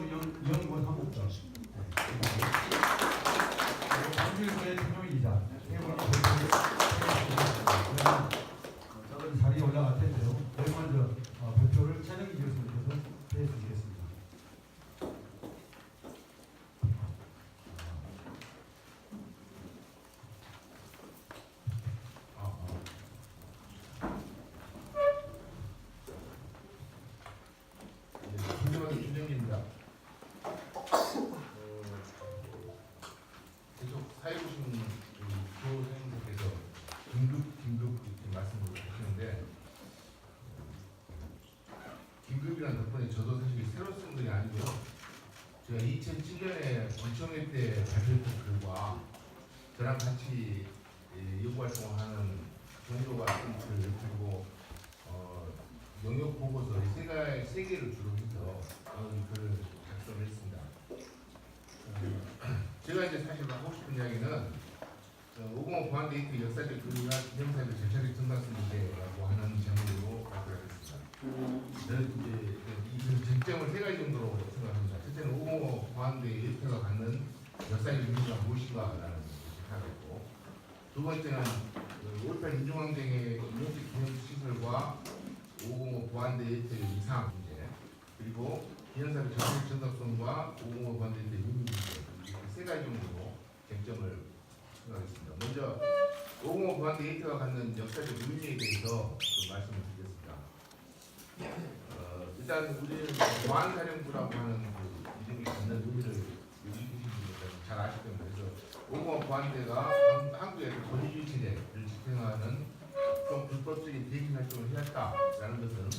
young, young 저랑 같이 이 연구 활동을 하는 종로가 쓴 글을 그리고 어, 영역 보고서 세, 가, 세 개를 주로 해서 어, 이 글을 작성을 했습니다. 어, 제가 이제 사실 하고 싶은 이야기는 어, 505 보안 데이터 역사적 근거와 기념사를 증가성 문제라고 하는 제목으로 발표를 했습니다. 저는 이제 이 쟁점을 세 가지 정도로 생각합니다. 첫째는 505 보안 데이터가 갖는 역사적 의미가 했고 두 번째는 5.18 민중항쟁의 인용식 기념시설과 505 보안데이터의 이상 문제 그리고 기념사의 정책 정답성과 505 보안데이터의 의미 문제 이렇게 세 가지 정도로 쟁점을 생각했습니다. 먼저 505 보안데이터가 갖는 역사적 의미에 대해서 좀 말씀을 드리겠습니다. 어, 일단 우리는 보안사령부라고 하는 그 이름이 갖는 의미를 분들 잘 겁니 505 보안대가 한- 한국에서 권위주의 체제를 지탱하는 좀 불법적인 대신 활동을 해왔다라는 것은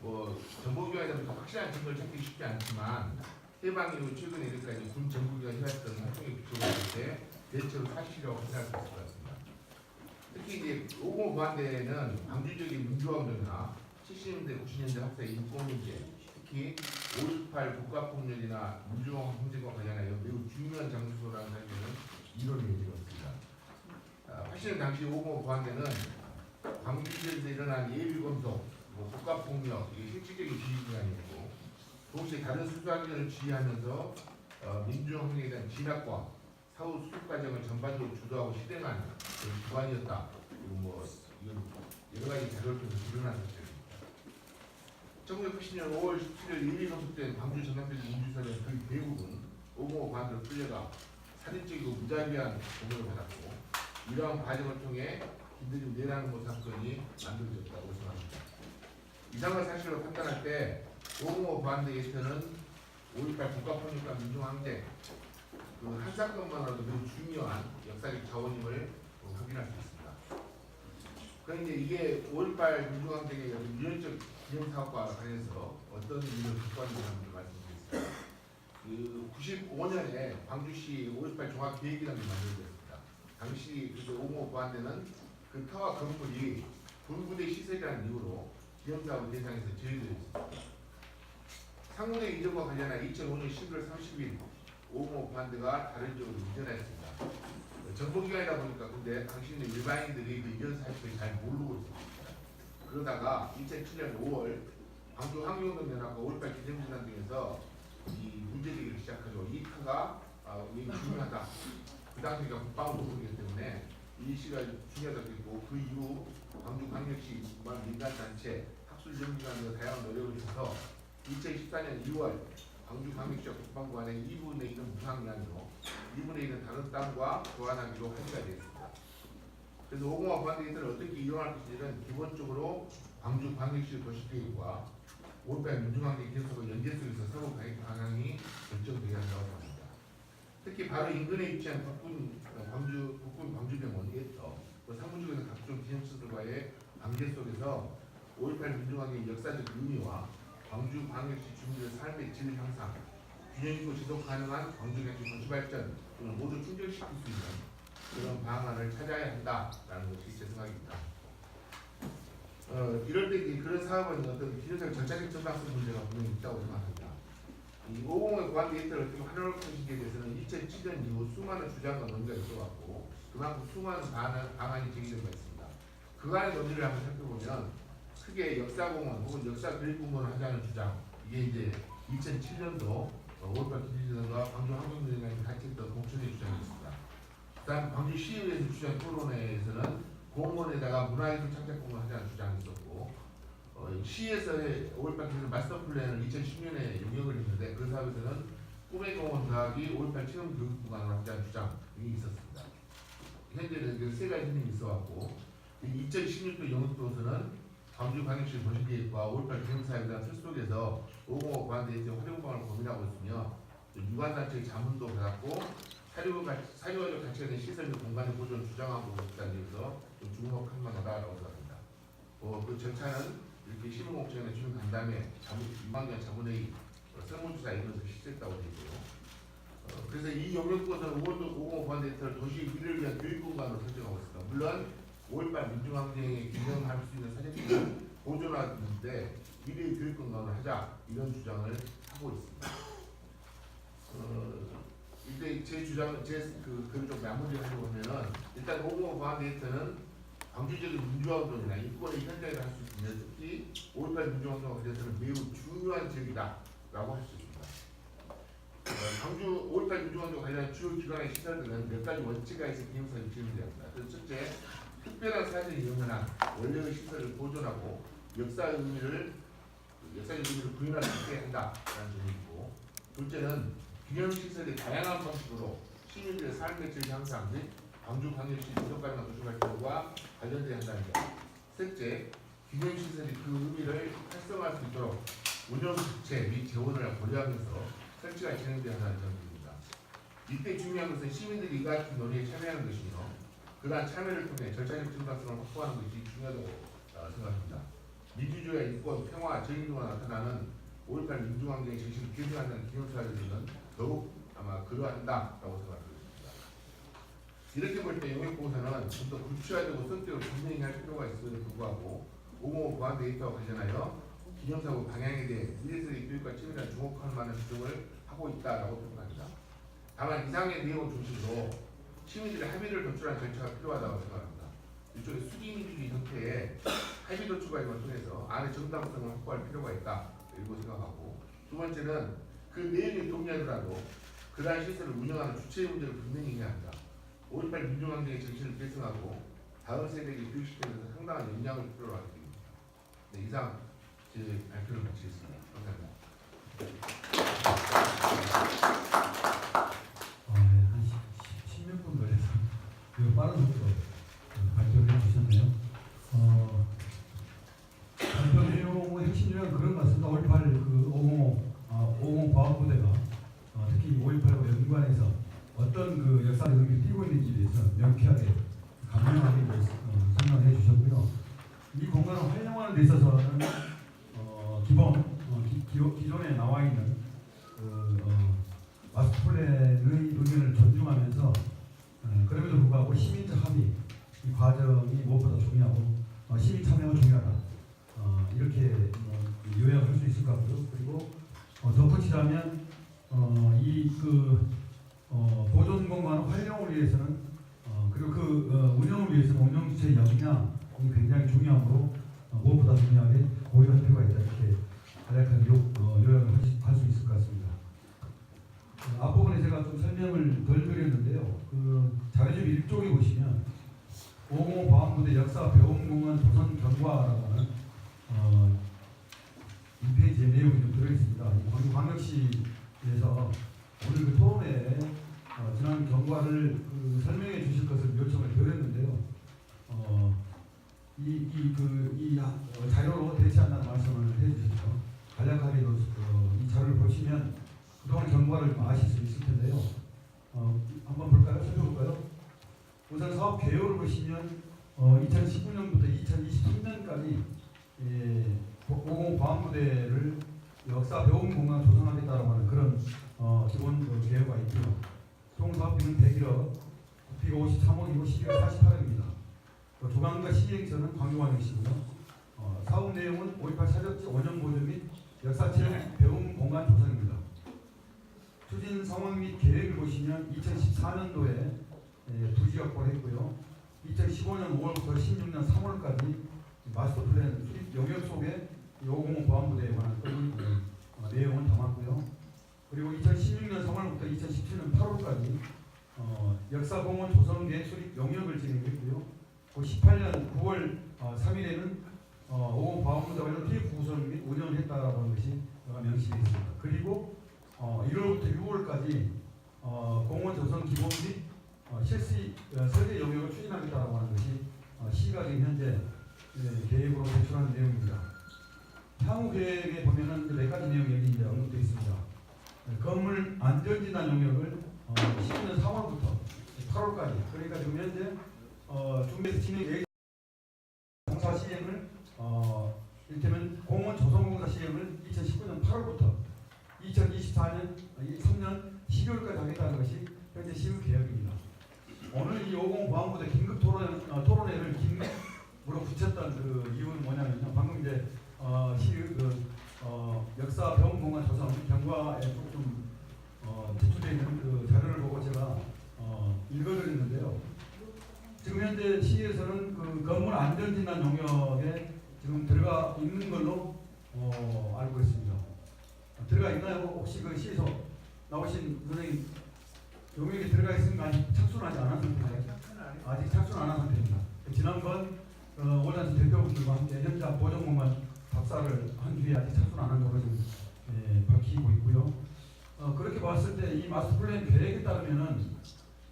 뭐 정보기관에서 확실한 증거를 찾기 쉽지 않지만 해방 이후 최근 이르까지 군 정보기관이 해왔던 활동에 비춰봤을 때 대체로 사실이라고 생각할 수 있을 것 같습니다. 특히 이제 505 보안대는 광주적인 민주화 운동이나 70년대 90년대 학생 인권 문제 특히 5.18 국가폭력이나 민주화 행정과 관련하여 매우 중요한 장소라는 사실은 이론이 되었습니다. 아, 80년 당시 505 보안대는 광주지에서 일어난 예비 검속, 뭐 국가폭력, 실질적인 지휘기관이었고 동시에 다른 수사기관을 지휘하면서 어, 민주혁명에 대한 진압과 사후 수습 과정을 전반적으로 주도하고 실행한 그런 기관이었다. 그리고 뭐 이건 여러 가지 자료를 통해서 드러난 것입니다. 1980년 5월 17일 예비 검속된 광주 전남대 민주사는 그 대부분 505 관으로 끌려가 살인적이고 무자비한 공격을 받았고 이러한 과정을 통해 김대중 내란음모 사건이 만들어졌다고 생각합니다. 이상한 사실로 판단할 때505 보안대에서는 5.18 국가폭력과 민중항쟁 그한 사건만으로도 매우 중요한 역사적 자원임을 어, 확인할 수 있습니다. 그런데 이게 5.18 민중항쟁의 유연적 기념사업과 관련해서 어떤 의미를 갖고 왔는지 말씀드리겠습니다. 그 95년에 광주시 5.18 종합계획이라는 게 만들어졌습니다. 당시 그5.5 보안대는 그 터와 건물이 군부대 시설이라는 이유로 기념사업 대상에서 제외되었습니다. 상문의 이전과 관련한 2005년 11월 30일 5.5 보안대가 다른 지역으로 이전했습니다. 정보기관이다 보니까 근데 당신의 일반인들이 그 이전 사실을 잘 모르고 있습니다. 그러다가 2007년 5월 광주 환경운동연합과 5.18 기념재단 등에서 이 문제제기를 시작하죠. 이 아, 이게 중요하다. 그 당시가 국방부이기 때문에 이 시가 중요하다고 했고 그 이후 광주 광역시 국방 민간단체 학술연구기관 등 다양한 노력을 해서 2014년 2월 광주 광역시 국방부 안에 2분에 있는 무상량으로 2분에 있는 다른 땅과 교환하기로 합의가 되었습니다. 그래서 5공화 보안데이터를 어떻게 이용할 것인지는 기본적으로 광주광역시 도시 계획과 5.18 민중항쟁 계속과 연계 속에서 서로 가입 방향이 결정되어야 한다고 합니다. 특히 바로 인근에 위치한 북군 어, 광주 북군 광주병원 예터 그 사무직에서 각종 기념시설과의 관계 속에서 5.18 민중항쟁의 역사적 의미와 광주 광역시 주민들의 삶의 질 향상, 균형 있고 지속 가능한 광주 경제 도시 발전 등을 모두 충족시킬 수 있는 그런 방안을 찾아야 한다라는 것이 제 생각입니다. 어, 이럴 때 그런 사업은 어떤 기념적 절차적 정당성 문제가 분명히 있다고 생각합니다. 이 5공의 보안 데이터를 어떻게 활용할 것인지에 대해서는 2007년 이후 수많은 주장과 논의가 있어왔고 그만큼 수많은 방안, 방안이 제기된 바 있습니다. 그간의 논의를 한번 살펴보면 크게 역사공원 혹은 역사 교육공원을 하자는 주장 이게 이제 2007년도 어, 5.18 기지선과 광주 환경대행이 같이 했던 공천의 주장이 있습니다. 다음 광주시의회에서 주장 토론회에서는 공원에다가 문화예술 창작공을 하자는 주장이 있었고 어, 시에서의 5.18 기지선 마스터 플랜을 2010년에 용역을 했는데 그 사업에서는 꿈의 공원 더하기 5.18 체험 교육 구간을 하자는 주장이 있었습니다. 현재는 그세 가지 힘이 있어왔고 2016년 영등도에서는 광주 광역시 도시계획과 5.18 기념사에 대한 틀 속에서 505 관대에서 활용방을 고민하고 있으며 유관단체의 자문도 받았고 사료가, 사료적 가치가 된 시설 및 공간의 보존을 주장하고 있다는 점에서 좀 주목할 만하다라고 생각합니다. 어, 그 절차는 이렇게 시민공청회 주민 간담회, 자문, 유방전 자문회의, 어, 설문조사 이것을 실시했다고 되어 있고요. 어, 그래서 이 영역권은 5월 505 관대에서 도시 미래를 위한 교육 공간으로 설정하고 있습니다. 물론 5.18 민중항쟁에 기념할 수 있는 사진들을 보존하는데 미래의 교육 공간을 하자 이런 주장을 하고 있습니다. 어, 이때 제 주장, 제그 글을 좀 마무리하려고 하면은 일단 505 관대에서는 광주적인 민주화운동이나 인권의 현장에서 할 수 있는 특히 5.18 민주화운동에 대해서는 매우 중요한 지역이다라고 할 수 있습니다. 어, 광주 5.18 민주화운동 관련 주요 기관의 시설들은 몇 가지 있어 기능사를 진행되었습니다. 그래서 첫째, 특별한 사실이 영원한 원래의 시설을 보존하고 역사 의미를 역사적 의미를 부인하지 않게 한다라는 점이 있고 둘째는 기념 시설의 다양한 방식으로 시민들의 삶의 질 향상 및 광주 광역시 지속 가능한 도시 발전과 관련되어야 한다는 점. 셋째, 기념 시설이 그 의미를 활성화할 수 있도록 운영 주체 및 재원을 고려하면서 설치가 진행되어야 한다는 점입니다. 이때 중요한 것은 시민들이 이 같은 논의에 참여하는 것이며 그러한 참여를 통해 절차적 정당성을 확보하는 것이 중요하다고 어, 생각합니다. 민주주의, 인권, 평화, 정의가 나타나는 5.18 민주항쟁의 정신을 계승하는 기념사회들은 더욱 아마 그러한다라고 생각합니다. 이렇게 볼 때 영역공사는 좀 더 구체화되고 성격을 분명히 할 필요가 있음에도 불구하고 505 보안 데이터와 관련하여 기념사고 방향에 대해 미래세대 교육과 친밀한 주목할 만한 주장을 하고 있다라고 평가합니다. 다만 이상의 내용 중심으로 시민들의 합의를 도출한 절차가 필요하다고 생각합니다. 일종의 수기민주주의 형태의 합의 도출 과정을 통해서 안의 정당성을 확보할 필요가 있다 이렇게 생각하고 두 번째는 그 내용이 동의하더라도 그러한 시설을 운영하는 주체의 문제를 분명히 해야 한다. 5.18 민중항쟁의 정신을 계승하고 다음 세대에게 교육시키는 데 상당한 역량을 필요로 하게 됩니다. 네, 이상 제 발표를 마치겠습니다. 감사합니다. 한 10, 16분 걸려서 그 빠른 속도로 그 발표를 해주셨네요. 어, 발표 내용의 핵심 요약은 그런 것 같습니다. 5.18 그 505, 어, 505 과학부대가 어, 특히 5.18과 연관해서 어떤 그 역사적 의미를 띠고 있는지에 대해서 명쾌하게 감명하게 어, 설명해 주셨고요. 이 공간을 활용하는 데 있어서는 어, 기본 어, 기, 기, 기존에 나와 있는 그 어, 마스터 플랜의 의견을 존중하면서 어, 그럼에도 불구하고 시민적 합의 이 과정이 무엇보다 중요하고 어, 시민 참여가 중요하다 어, 이렇게 뭐, 요약할 수 있을 것 같고요. 그리고 어, 덧붙이자면 어, 이그 공간 활용을 위해서는 어, 그리고 그 어, 운영을 위해서는 운영 주체의 역량이 굉장히 중요하므로 어, 무엇보다 중요하게 고려할 필요가 있다 이렇게 간략하게 요, 어, 요약을 할 수 있을 것 같습니다. 어, 앞부분에 제가 좀 설명을 덜 드렸는데요. 그 자료집 1쪽에 보시면 505 과학부대 역사 배움공원 조선 경과라고 하는 어, 2페이지의 내용이 좀 들어있습니다. 광역시에서 오늘 그 토론회 어, 지난 경과를 그 설명해 주실 것을 요청을 드렸는데요. 어, 이, 이, 그, 이 아, 어, 자료로 않는 말씀을 해 주셨죠. 간략하게 그, 어, 이 자료를 보시면 그동안 경과를 좀 아실 수 있을 텐데요. 어, 한번 볼까요? 살펴볼까요? 우선 사업 개요를 보시면 어, 2019년부터 2023년까지 예, 550 과학부대를 역사 배움 공간 조성하겠다라고 하는 그런 어, 기본 그 계획가 있고요. 총 사업비는 101억, 부피가 53억이고 시기가 48억입니다. 그 조강과 시행처는 광주광역시고요. 어, 사업 내용은 5.18 사적지 원형 보존 및 역사체험 배움 공간 조성입니다. 추진 상황 및 계획을 보시면 2014년도에 예, 부지 확보를 했고요. 2015년 5월부터 16년 3월까지 마스터 플랜 수립 영역 속에 505 보안부대에 관한 그, 어, 내용을 담았고요. 그리고 2016년 3월부터 2017년 8월까지 어, 역사공원 조성계 수립 용역을 진행했고요. 그 18년 9월 어, 3일에는 어, 오공 보안문제 관련 PF 구성 및 운영을 했다라고 하는 것이 명시되어 있습니다. 그리고 어, 1월부터 6월까지 어, 공원 조성 기본 및 어, 실시 어, 설계 용역을 추진하겠다라고 하는 것이 어, 시가 지금 현재 예, 계획으로 제출한 내용입니다. 향후 계획에 보면은 네 가지 내용이 여기 언급되어 있습니다. 네, 건물 안전진단 용역을 어, 19년 4월부터 8월까지 그러니까 지금 현재 어, 준비해서 진행 공사 시행을 어, 이를테면 공원 조성공사 시행을 2019년 8월부터 2024년 3년 12월까지 하겠다는 것이 현재 시의 계획입니다. 오늘 이50 보안부대 긴급 토론 어, 토론회를 긴급으로 붙였던 그 이유는 뭐냐면요. 방금 이제 어, 시의 그 어, 역사 병원 공간 조성 경과에 조금 어, 제출되어 있는 그 자료를 보고 제가 어, 읽어드렸는데요. 지금 현재 시에서는 그 건물 안전진단 용역에 지금 들어가 있는 걸로 어, 알고 있습니다. 어, 들어가 있나요? 혹시 그 시에서 나오신 선생님 용역에 들어가 있으면 아직 착수는 하지 않은 상태인가요? 아직 착수는 안 한 상태입니다. 지난번 어, 올란스 대표분들과 함께 현장 보존공간 답사를 한 뒤에 아직 착수는 안한 걸로 지금 예, 밝히고 있고요. 어, 그렇게 봤을 때 이 마스터 플랜 계획에 따르면은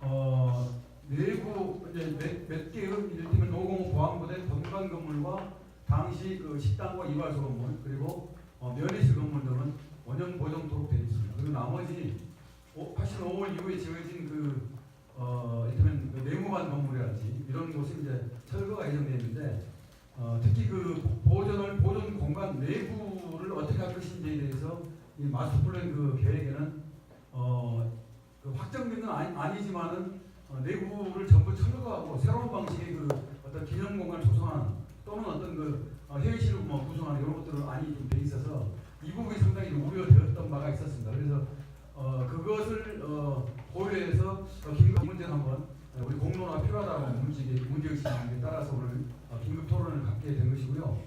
어, 내부 이제 몇, 몇 개의 이를테면 노공 보안부대 본관 건물과 당시 그 식당과 이발소 건물 그리고 어, 면회실 건물 등은 원형 보존토록 되어 있습니다. 그리고 나머지 오- 85월 이후에 지어진 그 어, 이를테면 그 내무반 건물이라든지 이런 곳이 이제 철거가 예정되어 있는데 어, 특히 그 보존을 보존 공간 내부를 어떻게 할 것인지에 대해서 이 마스터 플랜 그 계획에는 어, 그 확정된 건 아니, 아니지만은 어, 내부를 전부 철거하고 새로운 방식의 그 어떤 기념 공간을 조성하는 또는 어떤 그 어, 회의실을 뭐 구성하는 이런 것들은 안이 좀돼 있어서 이 부분이 상당히 좀 우려되었던 바가 있었습니다. 그래서 어, 그것을 어, 고려해서 어, 긴급 문제는 한번 어, 우리 공론화가 필요하다는 문제에 문제의식에 따라서 오늘 갖게 된 것이고요.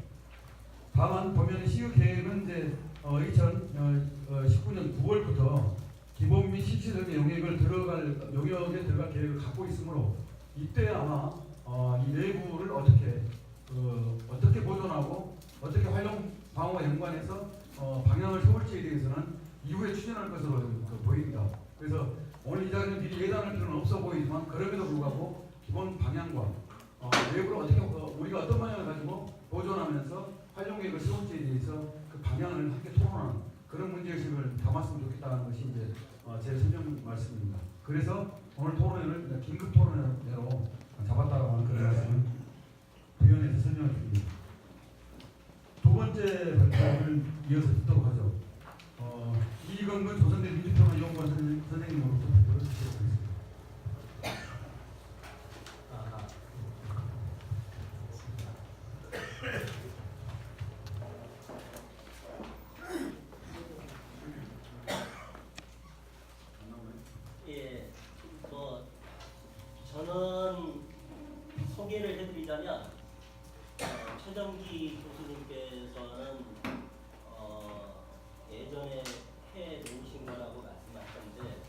다만 보면 시의 계획은 이제 어, 2019년 9월부터 기본 및 실질적인 용역을 들어갈 용역에 들어갈 계획을 갖고 있으므로 이때 아마 어, 이 내부를 어떻게 그, 어떻게 보존하고 어떻게 활용 방어와 연관해서 어, 방향을 세울지에 대해서는 이후에 추진할 것으로 그 보입니다. 그래서 오늘 이 자리는 미리 예단할 필요는 없어 보이지만 그럼에도 불구하고 기본 방향과 어, 내부를 어떻게 어, 우리가 어떤 방향을 가지고 보존하면서 활용 계획을 세울지에 대해서 그 방향을 함께 토론하는 그런 문제의식을 담았으면 좋겠다는 것이 이제 어, 제 설명 말씀입니다. 그래서 오늘 토론회를 긴급 토론회로 잡았다고 하는 그런 말씀을 위원회에서 설명을 드립니다. 두 번째 발표를 이어서 듣도록 하죠. 어, 이건근 조선대 민주평화연구원 선- 선생님으로부터 발표를 듣도록 하겠습니다. 아하. 예, 뭐 저는 소개를 해드리자면 어, 최정기 교수님께서는 어, 예전에 해 놓으신 거라고 말씀하셨는데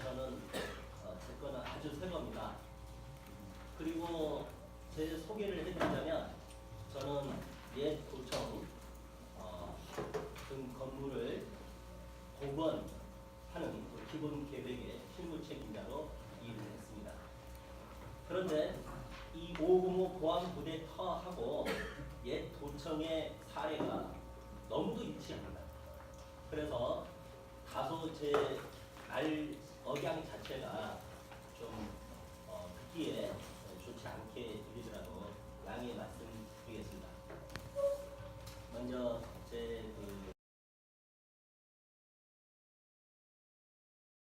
저는 어, 제 거는 아주 새 겁니다. 그리고 제 소개를 해드리자면 저는 옛 도청 어, 등 건물을 복원하는 그 기본 그런데 이 505 보안 부대 터하고 옛 도청의 사례가 너무도 일치합니다. 그래서 다소 제말 억양 자체가 좀 어, 듣기에